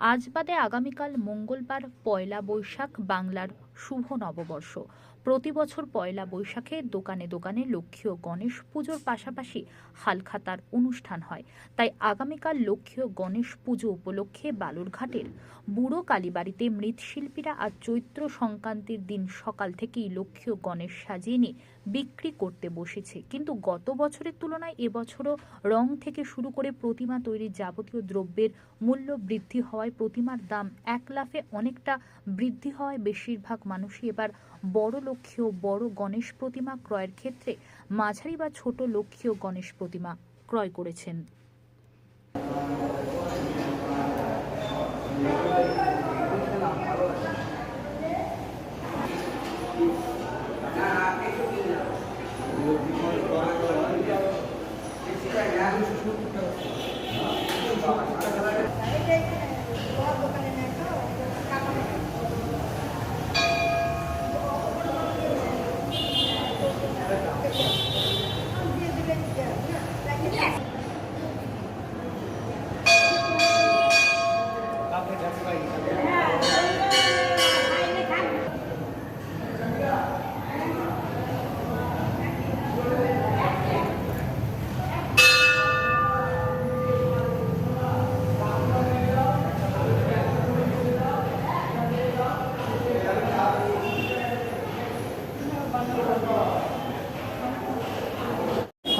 আজ বাদে আগামীকাল মঙ্গলবার পয়লা বৈশাখ বাংলার শুভ নববর্ষ। প্রতি বছর পয়লা বৈশাখে দোকানে দোকানে লক্ষ্মী ও গণেশ পুজোর পাশাপাশি হালখাতার অনুষ্ঠান হয়। তাই আগামীকাল লক্ষ্মী ও গণেশ পুজো উপলক্ষে বালুরঘাটের বুড়ো কালীবাড়িতে মৃৎশিল্পীরা আজ চৈত্র সংক্রান্তির দিন সকাল থেকেই লক্ষ্মী ও গণেশ সাজিয়ে নিয়ে বিক্রি করতে বসেছে। কিন্তু গত বছরের তুলনায় এবছরও রং থেকে শুরু করে প্রতিমা তৈরির যাবতীয় দ্রব্যের মূল্য বৃদ্ধি হওয়ায় প্রতিমার দাম এক লাফে অনেকটা বৃদ্ধি হওয়ায় বেশিরভাগ মানুষই এবার বড় লক্ষ্মী ও বড় গণেশ প্রতিমা ক্রয়ের ক্ষেত্রে মাঝারি বা ছোট লক্ষ্মী গণেশ প্রতিমা ক্রয় করেছেন।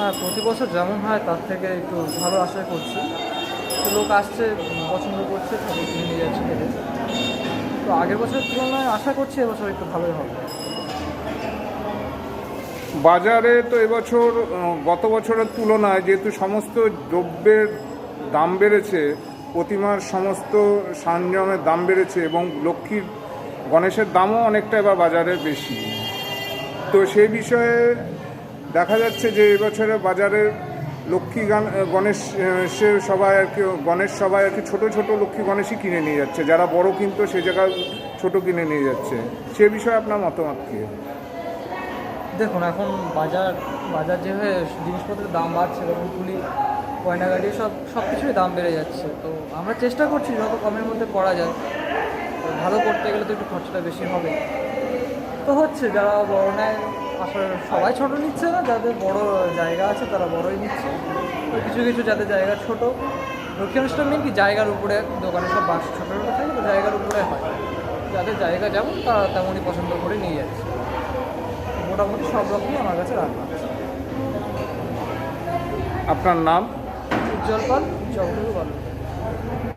হ্যাঁ প্রতি বছর যেমন হয়, তার থেকে একটু ভালো আশা করছি। তো লোক আসছে, পছন্দ করছে, তাদের কিনে নিয়ে যাচ্ছে কেটে তো আগের বছরের তুলনায় আশা করছি এবছর একটু ভালোই হবে। বাজারে তো এবছর গত বছরের তুলনায় যেহেতু সমস্ত দ্রব্যের দাম বেড়েছে, প্রতিমার সমস্ত সরঞ্জামের দাম বেড়েছে এবং লক্ষ্মীর, গণেশের দামও অনেকটা এবার বাজারে বেশি। তো সেই বিষয়ে দেখা যাচ্ছে যে এবছরে বাজারে লক্ষ্মী গান গণেশ সবাই আর কি, গণেশ সবাই আর কি ছোটো ছোটো লক্ষ্মী গণেশই কিনে নিয়ে যাচ্ছে। যারা বড় কিনতো সে জায়গায় ছোটো কিনে নিয়ে যাচ্ছে। সে বিষয়ে আপনার মতামত কী? দেখুন, এখন বাজার বাজার যেভাবে জিনিসপত্রের দাম বাড়ছে এবং তুলি, গয়নাগাড়ি, সব সব কিছুরই দাম বেড়ে যাচ্ছে। তো আমরা চেষ্টা করছি যত কমের মধ্যে করা যায়। ভালো করতে গেলে তো একটু খরচাটা বেশি হবে। তো হচ্ছে, যারা বড় নেয় আসলে সবাই ছোট নিচ্ছে না যাদের বড় জায়গা আছে তারা বড়ই নিচ্ছে। তো কিছু কিছু যাদের জায়গা ছোট। অনুষ্ঠান মেন কি? জায়গার উপরে দোকানে সব বাস ছোটো ছোটো থাকে তো জায়গার উপরে হয়। যাদের জায়গা যেমন তারা তেমনই পছন্দ করে নিয়ে যাচ্ছে। মোটামুটি সব রকমই আমার কাছে রান্না আপনার নাম? উজ্জ্বল পাল চৌধুরী